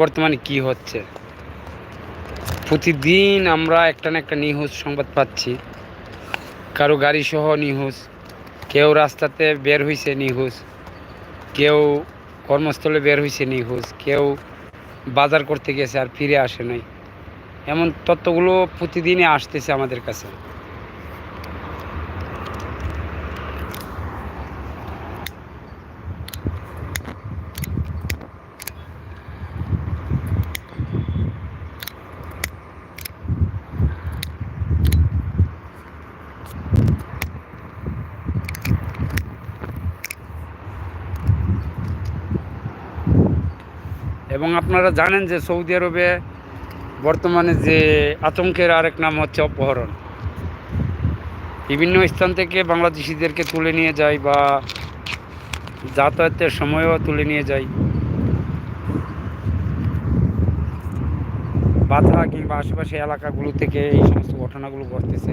বর্তমানে কি হচ্ছে? প্রতিদিন আমরা একটা না একটা নিউজ সংবাদ পাচ্ছি। কারও গাড়ি সহ নিউজ কেউ রাস্তাতে বের হয়েছে নিউজ কেউ কর্মস্থলে বের হয়েছে নিউজ কেউ বাজার করতে গেছে আর ফিরে আসে নাই। এমন তত্ত্বগুলো প্রতিদিনই আসতেছে আমাদের কাছে। এবং আপনারা জানেন যে সৌদি আরবে বর্তমানে যে আতঙ্কের আরেক নাম হচ্ছে অপহরণ। বিভিন্ন স্থান থেকে বাংলাদেশিদেরকে তুলে নিয়ে যায় বা যাতায়াতের সময়ও তুলে নিয়ে যায়। বাধা কিংবা আশেপাশে এলাকাগুলো থেকে এই সমস্ত ঘটনাগুলো ঘটতেছে।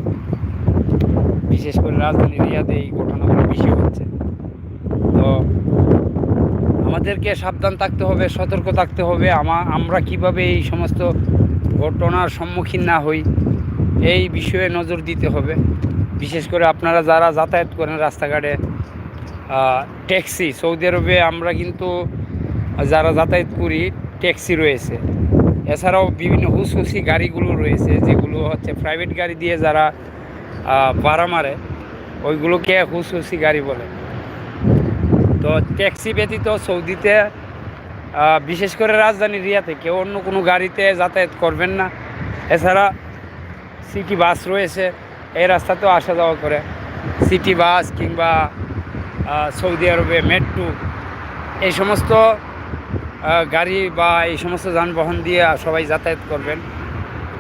বিশেষ করে রাজধানী রিয়াদে এই ঘটনাগুলো বেশি হচ্ছে। তো আমাদেরকে সাবধান থাকতে হবে, সতর্ক থাকতে হবে। আমা, আমরা কীভাবে এই সমস্ত ঘটনার সম্মুখীন না হই, এই বিষয়ে নজর দিতে হবে। বিশেষ করে আপনারা যারা যাতায়াত করেন রাস্তাঘাটে ট্যাক্সি, সৌদি আরবে আমরা কিন্তু যারা যাতায়াত করি, ট্যাক্সি রয়েছে। এছাড়াও বিভিন্ন হুসহুসি গাড়িগুলো রয়েছে, যেগুলো হচ্ছে প্রাইভেট গাড়ি দিয়ে যারা ভাড়া মারে, ওইগুলোকে হুসহুসি গাড়ি বলে। তো ট্যাক্সি ব্যতীত সৌদিতে বিশেষ করে রাজধানী রিয়াতে কেউ অন্য কোনো গাড়িতে যাতায়াত করবেন না। এছাড়া সিটি বাস রয়েছে, এই রাস্তাতেও আসা যাওয়া করে। সিটি বাস কিংবা সৌদি আরবে মেট্রো, এই সমস্ত গাড়ি বা এই সমস্ত যানবাহন দিয়ে সবাই যাতায়াত করবেন।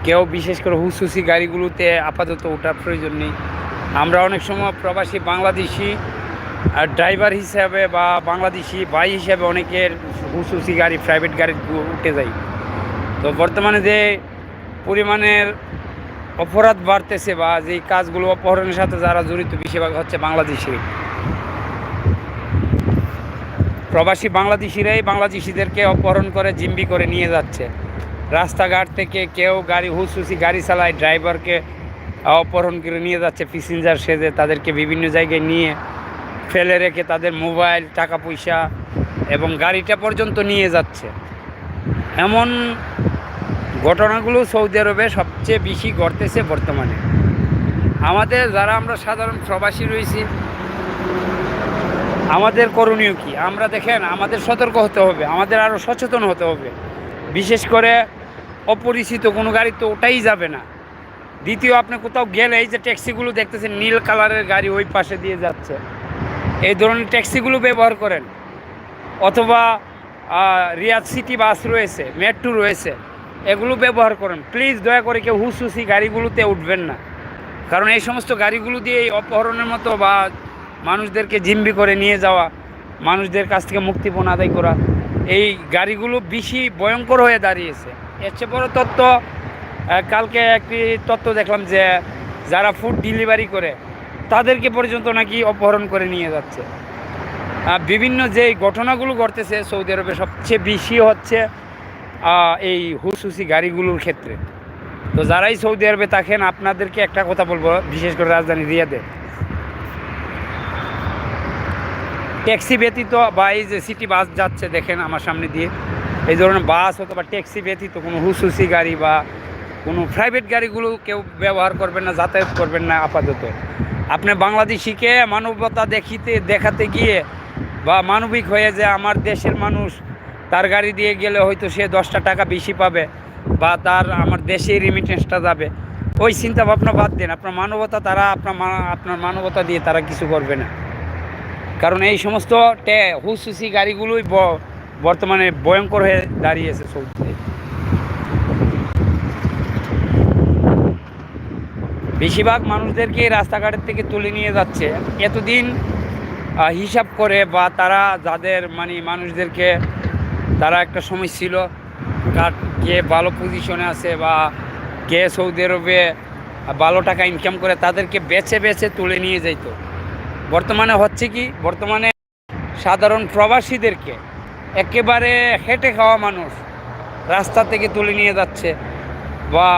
কেউ বিশেষ করে হুসুসি গাড়িগুলোতে আপাতত ওঠার প্রয়োজন নেই। আমরা অনেক সময় প্রবাসী বাংলাদেশি ড্রাইভার হিসাবে বা বাংলাদেশি ভাই হিসাবে অনেকের হুসুসি গাড়ি প্রাইভেট গাড়ি উঠে যায়। তো বর্তমানে যে পরিমাণের অপরাধ বাড়তেছে বা যে কাজগুলো অপহরণের সাথে যারা জড়িত, বেশিরভাগ হচ্ছে বাংলাদেশি। প্রবাসী বাংলাদেশিরাই বাংলাদেশিদেরকে অপহরণ করে জিম্বি করে নিয়ে যাচ্ছে। রাস্তাঘাট থেকে কেউ গাড়ি হুসহুসি গাড়ি চালায় ড্রাইভারকে অপহরণ করে নিয়ে যাচ্ছে প্যাসেঞ্জার সেজে তাদেরকে বিভিন্ন জায়গায় নিয়ে ফেলে রেখে তাদের মোবাইল টাকা পয়সা এবং গাড়িটা পর্যন্ত নিয়ে যাচ্ছে। এমন ঘটনাগুলো সৌদি আরবে সবচেয়ে বেশি ঘটতেছে বর্তমানে। আমাদের যারা আমরা সাধারণ প্রবাসী রয়েছি, আমাদের করণীয় কি? আমরা দেখেন, আমাদের সতর্ক হতে হবে, আমাদের আরও সচেতন হতে হবে। বিশেষ করে অপরিচিত কোনো গাড়ি তো ওটাই যাবে না। দ্বিতীয়, আপনি কোথাও গেলে এই যে ট্যাক্সিগুলো দেখতেছেন, নীল কালারের গাড়ি ওই পাশে দিয়ে যাচ্ছে। এই ধরনের ট্যাক্সিগুলো ব্যবহার করেন। অথবা রিয়াদ সিটি বাস রয়েছে, মেট্রো রয়েছে, এগুলো ব্যবহার করেন। প্লিজ দয়া করে কেউ হুসহুসি গাড়িগুলোতে উঠবেন না। কারণ এই সমস্ত গাড়িগুলো দিয়ে এই অপহরণের মতো বা মানুষদেরকে জিম্বি করে নিয়ে যাওয়া, মানুষদের কাছ থেকে মুক্তিপণ আদায় করা, এই গাড়িগুলো বেশি ভয়ঙ্কর হয়ে দাঁড়িয়েছে। এর চেয়ে বড় তথ্য কালকে একটি তথ্য দেখলাম যে, যারা ফুড ডেলিভারি করে তাদেরকে পর্যন্ত নাকি অপহরণ করে নিয়ে যাচ্ছে। বিভিন্ন যে ঘটনাগুলো ঘটতেছে সৌদি আরবে সবচেয়ে বেশি হচ্ছে এই হুসহুসি গাড়িগুলোর ক্ষেত্রে। তো যারাই সৌদি আরবে থাকেন, আপনাদেরকে একটা কথা বলব, বিশেষ করে রাজধানী রিয়াদে। ট্যাক্সি ব্যতীত বা এই যে সিটি বাস যাচ্ছে, দেখেন আমার সামনে দিয়ে। এই ধরনের বাস অথবা ট্যাক্সি ব্যতীত কোনো হুসুসি গাড়ি বা কোনো প্রাইভেট গাড়িগুলো কেউ ব্যবহার করবেন না, যাতায়াত করবেন না আপাতত। আপনি বাংলাদেশিকে মানবতা দেখিতে, দেখাতে গিয়ে বা মানবিক হয়ে যে আমার দেশের মানুষ তার গাড়ি দিয়ে গেলে হয়তো সে দশটা টাকা বেশি পাবে বা তার আমার দেশে রিমিটেন্সটা যাবে। ওই চিন্তা ভাবনা বাদ দেন। আপনার মানবতা তারা, আপনার আপনার মানবতা দিয়ে তারা কিছু করবে না। কারণ এই সমস্ত টে হুসুসি গাড়িগুলোই বর্তমানে ভয়ঙ্কর হয়ে দাঁড়িয়েছে সৌদিতে বেশিরভাগ মানুষদেরকে রাস্তাঘাটের থেকে তুলে নিয়ে যাচ্ছে। এতদিন হিসাব করে বা তারা যাদের মানে মানুষদেরকে, তারা একটা সময় ছিল, কার কে ভালো পজিশনে আছে বা কে সৌদি আরবে ভালো টাকা ইনকাম করে তাদেরকে বেছে বেছে তুলে নিয়ে যাইত। বর্তমানে হচ্ছে কি, বর্তমানে সাধারণ প্রবাসীদেরকে একেবারে হেঁটে খাওয়া মানুষ রাস্তা থেকে তুলে নিয়ে যাচ্ছে বা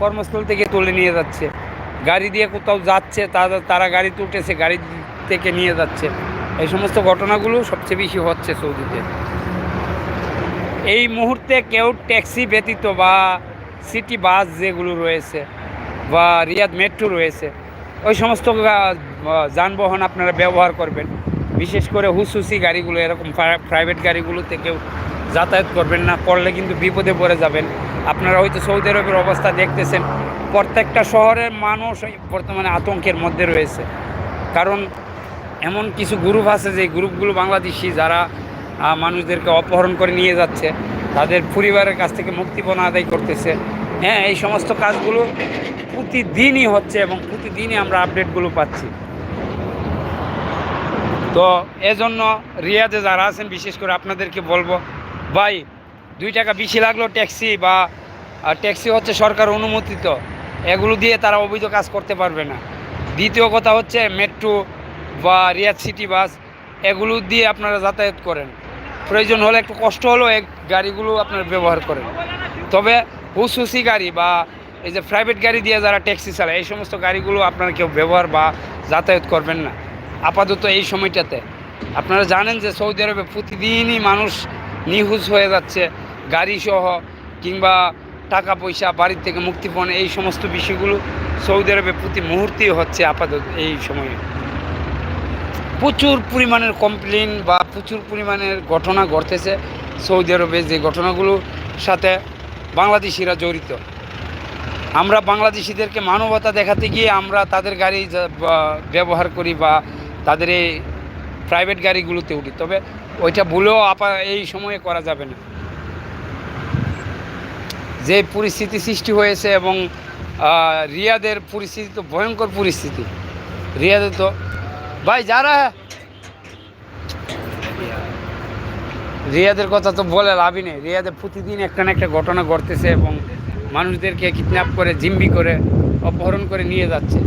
কর্মস্থল থেকে তুলে নিয়ে যাচ্ছে। গাড়ি দিয়ে কোথাও যাচ্ছে তারা তারা গাড়ি তুলতেছে, গাড়ি থেকে নিয়ে যাচ্ছে। এই সমস্ত ঘটনাগুলো সবচেয়ে বেশি হচ্ছে সৌদিতে। এই মুহূর্তে কেউ ট্যাক্সি ব্যতীত বা সিটি বাস যেগুলো রয়েছে বা রিয়াদ মেট্রো রয়েছে, ওই সমস্ত যানবাহন আপনারা ব্যবহার করবেন। বিশেষ করে হুসুসি গাড়িগুলো, এরকম প্রাইভেট গাড়িগুলোতে কেউ যাতায়াত করবেন না, করলে কিন্তু বিপদে পড়ে যাবেন। আপনারা হয়তো সৌদি আরবের অবস্থা দেখতেছেন। প্রত্যেকটা শহরের মানুষ বর্তমানে আতঙ্কের মধ্যে রয়েছে। কারণ এমন কিছু গ্রুপ আছে যে গ্রুপগুলো বাংলাদেশি যারা মানুষদেরকে অপহরণ করে নিয়ে যাচ্ছে, তাদের পরিবারের কাছ থেকে মুক্তিপণ আদায় করতেছে। হ্যাঁ এই সমস্ত কাজগুলো প্রতিদিনই হচ্ছে এবং প্রতিদিনই আমরা আপডেটগুলো পাচ্ছি। তো এজন্য রিয়াদে যারা আছেন, বিশেষ করে আপনাদেরকে বলব, ভাই দুই টাকা বেশি লাগল ট্যাক্সি বা ট্যাক্সি হচ্ছে সরকার অনুমোদিত। এগুলো দিয়ে তারা অবৈধ কাজ করতে পারবে না। দ্বিতীয় কথা হচ্ছে মেট্রো বা রিয়াদ সিটি বাস এগুলো দিয়ে আপনারা যাতায়াত করেন। প্রয়োজন হলে একটু কষ্ট হলেও এই গাড়িগুলো আপনারা ব্যবহার করেন। তবে হুসুসি গাড়ি বা এই যে প্রাইভেট গাড়ি দিয়ে যারা ট্যাক্সি চালায়, এই সমস্ত গাড়িগুলো আপনারা কেউ ব্যবহার বা যাতায়াত করবেন না। আপাতত এই সময়টাতে। আপনারা জানেন যে সৌদি আরবে প্রতিদিনই মানুষ নিহুজ হয়ে যাচ্ছে। গাড়ি সহ কিংবা টাকা পয়সা, বাড়ির থেকে মুক্তিপণ এই সমস্ত বিষয়গুলো সৌদি আরবে প্রতি মুহূর্তেই হচ্ছে আপাতত এই সময়ে। প্রচুর পরিমাণের কমপ্লেন বা প্রচুর পরিমাণের ঘটনা ঘটতেছে সৌদি আরবে যে ঘটনাগুলোর সাথে বাংলাদেশিরা জড়িত। আমরা বাংলাদেশিদেরকে মানবতা দেখাতে গিয়ে আমরা তাদের গাড়ি ব্যবহার করি বা তাদের এই প্রাইভেট গাড়িগুলোতে উঠি। তবে ওইটা ভুলেও আপা, এই সময়ে করা যাবে না। যে পরিস্থিতি সৃষ্টি হয়েছে এবং রিয়াদের পরিস্থিতি তো ভয়ঙ্কর পরিস্থিতি। রিয়াদে তো, ভাই যারা, রিয়াদের কথা তো বলে লাভই নেই। রিয়াদে প্রতিদিন একটা না একটা ঘটনা ঘটতেছে এবং মানুষদেরকে কিডন্যাপ করে জিম্বি করে, অপহরণ করে নিয়ে যাচ্ছে।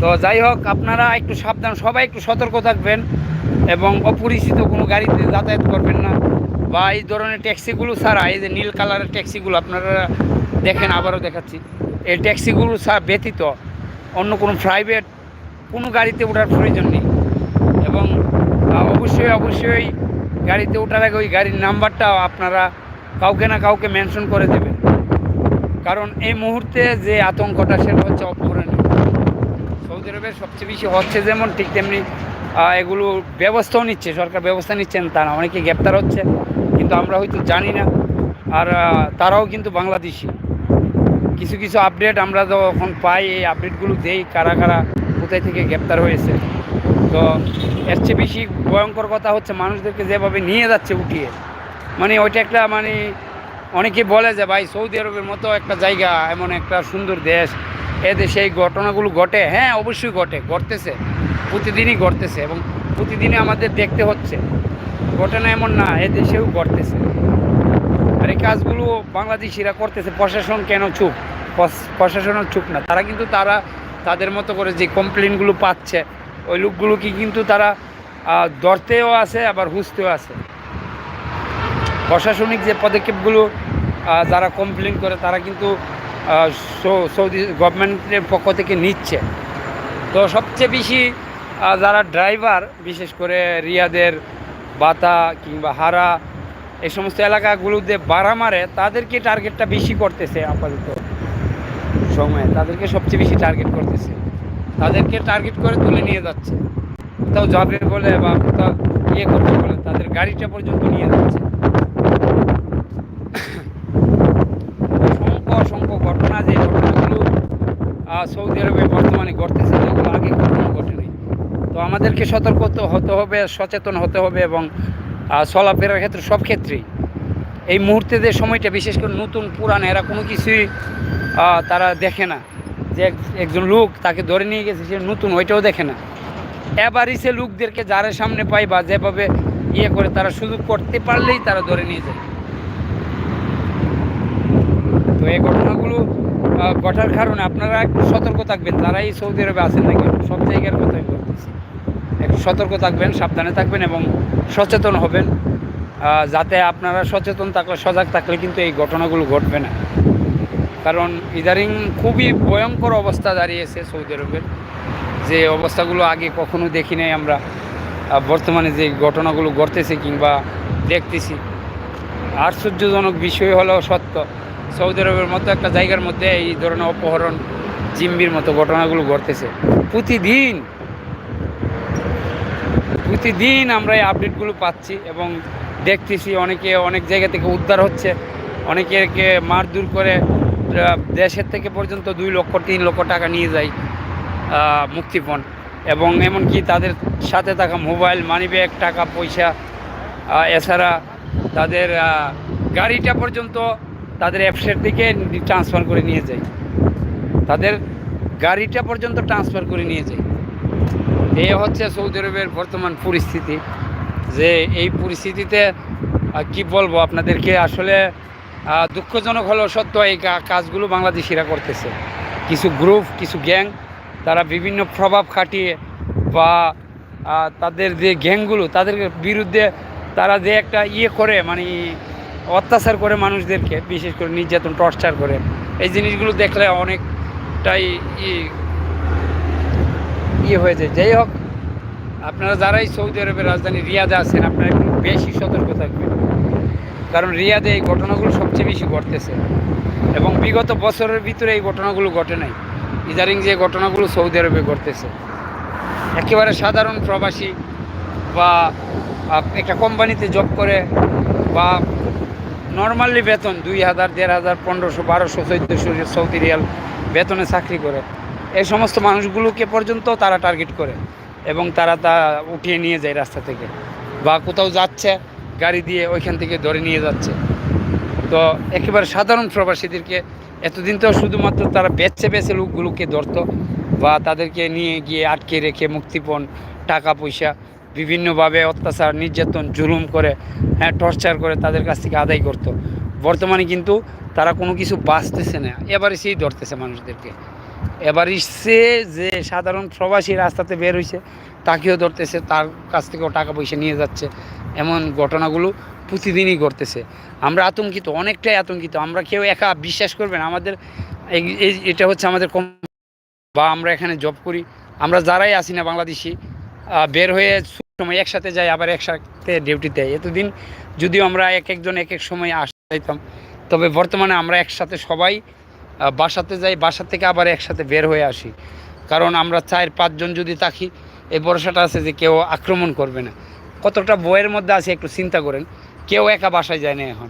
তো যাই হোক, আপনারা একটু সাবধান, সবাই একটু সতর্ক থাকবেন এবং অপরিচিত কোনো গাড়িতে যাতায়াত করবেন না। বা এই ধরনের ট্যাক্সিগুলো ছাড়া, এই যে নীল কালারের ট্যাক্সিগুলো আপনারা দেখেন, আবারও দেখাচ্ছি। এই ট্যাক্সিগুলো ব্যতীত অন্য কোনো প্রাইভেট কোনো গাড়িতে ওঠার প্রয়োজন নেই। এবং অবশ্যই অবশ্যই গাড়িতে ওঠার আগে ওই গাড়ির নাম্বারটা আপনারা কাউকে না কাউকে মেনশন করে দেবেন। কারণ এই মুহূর্তে যে আতঙ্কটা, সেটা হচ্ছে অপহরণীয় সৌদি আরবের সবচেয়ে বেশি হচ্ছে যেমন, ঠিক তেমনি এগুলো ব্যবস্থাও নিচ্ছে, সরকার ব্যবস্থা নিচ্ছেন তারা অনেকে গ্রেপ্তার হচ্ছে, কিন্তু আমরা হয়তো জানি না। আর তারাও কিন্তু বাংলাদেশি। কিছু কিছু আপডেট আমরা যখন পাই, এই আপডেটগুলো দেই, কারা কারা কোথায় থেকে গ্রেপ্তার হয়েছে। তো এর চেয়ে বেশি ভয়ঙ্কর কথা হচ্ছে মানুষদেরকে যেভাবে নিয়ে যাচ্ছে উঠিয়ে। মানে ওইটা একটা মানে অনেকে বলে যে, ভাই, সৌদি আরবের মতো একটা জায়গা, এমন একটা সুন্দর দেশ, এ দেশে এই ঘটনাগুলো ঘটে। হ্যাঁ অবশ্যই ঘটে, ঘটতেছে। প্রতিদিনই ঘটতেছে এবং প্রতিদিনই আমাদের দেখতে হচ্ছে। ঘটে না এমন না, এ দেশেও ঘটতেছে। আর এই কাজগুলো বাংলাদেশিরা করতেছে, প্রশাসন কেন চুপ? প্রশ- প্রশাসনও চুপ না। তারা কিন্তু তারা তাদের মতো করে যে কমপ্লেনগুলো পাচ্ছে, ওই লোকগুলোকে কিন্তু তারা ধরতেও আছে, আবার হুঁচতেও আছে। প্রশাসনিক যে পদক্ষেপগুলো যারা কমপ্লেন করে, তারা কিন্তু সৌদি, গভর্নমেন্টের পক্ষ থেকে নিচ্ছে। তো সবচেয়ে বেশি যারা ড্রাইভার, বিশেষ করে রিয়াদের বাতা কিংবা হারা, এই সমস্ত এলাকাগুলোতে বাড়া মারে, তাদেরকে টার্গেটটা বেশি করতেছে আপাতত সময়ে। তাদেরকে সবচেয়ে বেশি টার্গেট করতেছে। তাদেরকে টার্গেট করে তুলে নিয়ে যাচ্ছে। কোথাও যাবে বলে বা কোথাও ইয়ে করবে বলে তাদের গাড়িটা পর্যন্ত নিয়ে যাচ্ছে। অসংখ্য অসংখ্য ঘটনা যে ঘটনাগুলো সৌদি আরবে বর্তমানে ঘটতেছে যেগুলো আগে কখনো ঘটেনি তো আমাদেরকে সতর্ক হতে হবে, সচেতন হতে হবে এবং চলাফেরার ক্ষেত্রে সব ক্ষেত্রেই। এই মুহূর্তে যে সময়টা, বিশেষ করে নতুন, পুরান এরা কোনো কিছুই তারা দেখে না। যে একজন লোক তাকে ধরে নিয়ে গেছে, সে নতুন, ওইটাও দেখে না। এবারই সে লোকদেরকে যারা সামনে পায় বা যেভাবে ইয়ে করে, তারা সুযোগ করতে পারলেই তারা ধরে নিয়ে যায়। তো এই ঘটনাগুলো ঘটার কারণে আপনারা একটু সতর্ক থাকবেন। যারা এই সৌদি আরবে আছেন না কেন সব জায়গার কথাই বলতেছি। একটু সতর্ক থাকবেন, সাবধানে থাকবেন এবং সচেতন হবেন। যাতে আপনারা সচেতন থাকলে, সজাগ থাকলে কিন্তু এই ঘটনাগুলো ঘটবে না। কারণ ইদারিং খুবই ভয়ঙ্কর অবস্থা দাঁড়িয়েছে সৌদি আরবের যে অবস্থাগুলো আগে কখনো দেখি নাই আমরা। বর্তমানে যে ঘটনাগুলো ঘটতেছে কিংবা দেখতেছি। আশ্চর্যজনক বিষয় হলেও সত্য। সৌদি আরবের মতো একটা জায়গার মধ্যে এই ধরনের অপহরণ, জিম্বির মতো ঘটনাগুলো ঘটতেছে। প্রতিদিন প্রতিদিন আমরা এই আপডেটগুলো পাচ্ছি এবং দেখতেছি অনেকে অনেক জায়গা থেকে উদ্ধার হচ্ছে। অনেকেকে মারধর করে দেশের থেকে পর্যন্ত দুই লক্ষ, তিন লক্ষ টাকা নিয়ে যায় মুক্তিপণ। এবং এমনকি তাদের সাথে থাকা মোবাইল, মানিব্যাগ, টাকা, পয়সা এছাড়া তাদের গাড়িটা পর্যন্ত তাদের অ্যাপসের দিকে ট্রান্সফার করে নিয়ে যায়। তাদের গাড়িটা পর্যন্ত ট্রান্সফার করে নিয়ে যায়। এ হচ্ছে সৌদি আরবের বর্তমান পরিস্থিতি, যে এই পরিস্থিতিতে কি বলব আপনাদেরকে, আসলে দুঃখজনক হলেও সত্য, এই কাজগুলো বাংলাদেশিরা করতেছে। কিছু গ্রুপ, কিছু গ্যাং, তারা বিভিন্ন প্রভাব খাটিয়ে বা তাদের যে গ্যাংগুলো, তাদের বিরুদ্ধে তারা যে একটা ইয়ে করে মানে অত্যাচার করে মানুষদেরকে, বিশেষ করে নির্যাতন, টর্চার করে। এই জিনিসগুলো দেখলে অনেকটাই ইয়ে যায়। যাই হোক, আপনারা যারাই সৌদি আরবের রাজধানী রিয়াদে আছেন, আপনারা একটু বেশি সতর্ক থাকবেন। কারণ রিয়াদে এই ঘটনাগুলো সবচেয়ে বেশি ঘটতেছে। এবং বিগত বছরের ভিতরে এই ঘটনাগুলো ঘটে নাই। ইদারিং যে ঘটনাগুলো সৌদি আরবে ঘটতেছে, একেবারে সাধারণ প্রবাসী বা একটা কোম্পানিতে জব করে বা নর্মালি বেতন দুই হাজার, দেড় হাজার, পনেরোশো, বারোশো, চোদ্দোশো সৌদি রিয়াল বেতনে চাকরি করে। এই সমস্ত মানুষগুলোকে পর্যন্ত তারা টার্গেট করে এবং তারা তা উঠিয়ে নিয়ে যায় রাস্তা থেকে বা কোথাও যাচ্ছে, গাড়ি দিয়ে ওইখান থেকে ধরে নিয়ে যাচ্ছে। তো একেবারে সাধারণ প্রবাসীদেরকে এতদিন তো শুধুমাত্র তারা বেচে বেচে লোকগুলোকে ধরতো বা তাদেরকে নিয়ে গিয়ে আটকে রেখে মুক্তিপণ, টাকা পয়সা বিভিন্নভাবে অত্যাচার, নির্যাতন, জুলুম করে হ্যাঁ টর্চার করে তাদের কাছ থেকে আদায় করতো। বর্তমানে কিন্তু তারা কোনো কিছু বাঁচতেছে না। এবারে সেই ধরতেছে মানুষদেরকে। এবার সে যে সাধারণ প্রবাসী রাস্তাতে বের হয়েছে তাকেও ধরতেছে, তার কাছ থেকেও টাকা পয়সা নিয়ে যাচ্ছে। এমন ঘটনাগুলো প্রতিদিনই ঘটতেছে। আমরা আতঙ্কিত, অনেকটাই আতঙ্কিত। আমরা কেউ একা বিশ্বাস করবেন আমাদের এটা হচ্ছে আমাদের কম বা আমরা এখানে জব করি। আমরা যারাই আসি না বাংলাদেশি বের হয়ে সময় একসাথে যাই, আবার একসাথে ডিউটিতে। এতদিন যদিও আমরা এক একজন এক এক সময় আসতে যাইতাম তবে বর্তমানে আমরা একসাথে সবাই বাসাতে যাই, বাসা থেকে আবার একসাথে বের হয়ে আসি। কারণ আমরা চার পাঁচজন যদি থাকি, এই ভরসাটা আছে যে কেউ আক্রমণ করবে না। কতটা বইয়ের মধ্যে আছে একটু চিন্তা করেন, কেউ একা বাসায় যায় না এখন।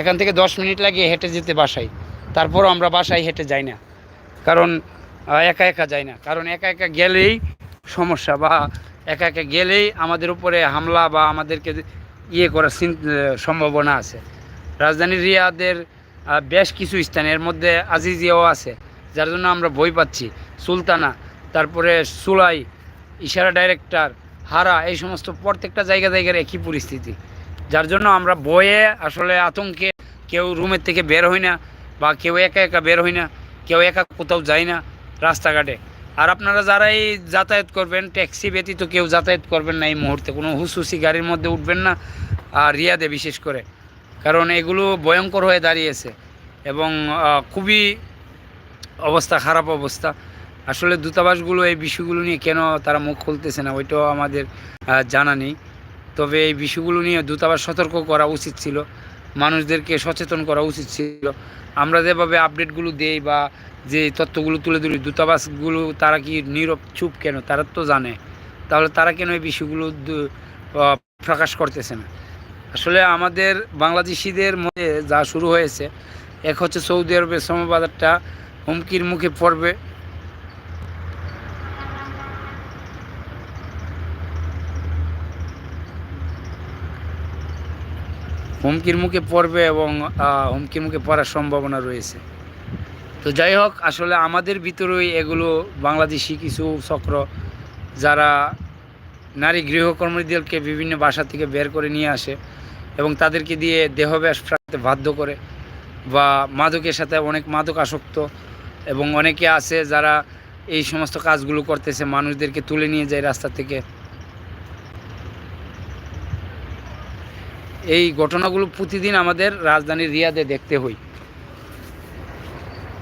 এখান থেকে দশ মিনিট লাগে হেঁটে যেতে বাসায়, তারপরও আমরা বাসায় হেঁটে যাই না। কারণ একা একা যাই না। কারণ একা একা গেলেই সমস্যা বা একা একা গেলেই আমাদের উপরে হামলা বা আমাদেরকে ইয়ে করার সম্ভাবনা আছে। রাজধানী রিয়াদের বেশ কিছু স্থান, এর মধ্যে আজিজিয়াও আছে, যার জন্য আমরা বই পাচ্ছি। সুলতানা, তারপরে সুলাই, ইশারা ডাইরেক্টর হারা, এই সমস্ত প্রত্যেকটা জায়গা জায়গার একই পরিস্থিতি। যার জন্য আমরা বয়ে আসলে আতঙ্কে কেউ রুমের থেকে বের হই না বা কেউ একা একা বের হই না, কেউ একা কোথাও যায় না রাস্তাঘাটে। আর আপনারা যারাই যাতায়াত করবেন, ট্যাক্সি ব্যতীত কেউ যাতায়াত করবেন না এই মুহূর্তে। কোনো হুসুসি গাড়ির মধ্যে উঠবেন না, আর রিয়াদে বিশেষ করে। কারণ এগুলো ভয়ঙ্কর হয়ে দাঁড়িয়েছে এবং খুবই অবস্থা, খারাপ অবস্থা। আসলে দূতাবাসগুলো এই বিষয়গুলো নিয়ে কেন তারা মুখ খুলতেছে না, ওইটাও আমাদের জানা নেই। তবে এই বিষয়গুলো নিয়ে দূতাবাস সতর্ক করা উচিত ছিল, মানুষদেরকে সচেতন করা উচিত ছিল। আমরা যেভাবে আপডেটগুলো দেই বা যে তথ্যগুলো তুলে ধরি, দূতাবাসগুলো তারা কি নীরব, চুপ কেন? তারা তো জানে। তাহলে তারা কেন এই বিষয়গুলো প্রকাশ করতেছে না? আসলে আমাদের বাংলাদেশিদের মধ্যে যা শুরু হয়েছে, এক হচ্ছে সৌদি আরবের শ্রমবাজারটা হুমকির মুখে পড়বে। হুমকির মুখে পড়বে এবং হুমকির মুখে পড়ার সম্ভাবনা রয়েছে। তো যাই হোক, আসলে আমাদের ভিতরেই এগুলো বাংলাদেশি কিছু চক্র যারা নারী গৃহকর্মীদেরকে বিভিন্ন বাসা থেকে বের করে নিয়ে আসে এবং তাদেরকে দিয়ে দেহব্যাস রাখতে বাধ্য করে বা মাদকের সাথে অনেক মাদক আসক্ত এবং অনেকে আছে যারা এই সমস্ত কাজগুলো করতেছে, মানুষদেরকে তুলে নিয়ে যায় রাস্তা থেকে। এই ঘটনাগুলো প্রতিদিন আমাদের রাজধানী রিয়াদে দেখতে হই।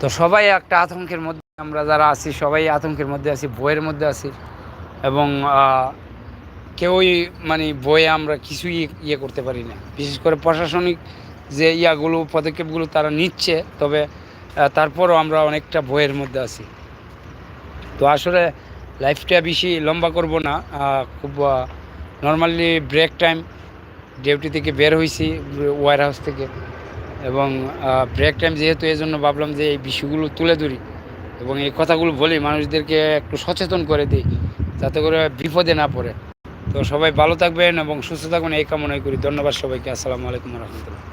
তো সবাই একটা আতঙ্কের মধ্যে, আমরা যারা আছি, সবাই আতঙ্কের মধ্যে আছি বইয়ের মধ্যে আছি। এবং কেউই মানে বইয়ে আমরা কিছুই ইয়ে করতে পারি না। বিশেষ করে প্রশাসনিক যে ইয়াগুলো, পদক্ষেপগুলো তারা নিচ্ছে, তবে তারপরও আমরা অনেকটা বইয়ের মধ্যে আছি। তো আসলে লাইফটা বেশি লম্বা করব না খুব নর্মালি ব্রেক টাইম ডিউটি থেকে বের হয়েছি ওয়ার হাউস থেকে। এবং ব্রেক টাইম যেহেতু এই জন্য ভাবলাম যে এই বিষয়গুলো তুলে ধরি এবং এই কথাগুলো বলি, মানুষদেরকে একটু সচেতন করে দিই, যাতে করে বিপদে না পড়ে। তো সবাই ভালো থাকবেন এবং সুস্থ থাকবেন এই কামনাই করি। ধন্যবাদ সবাইকে। আসসালামু আলাইকুম রহমতুল্লাহ।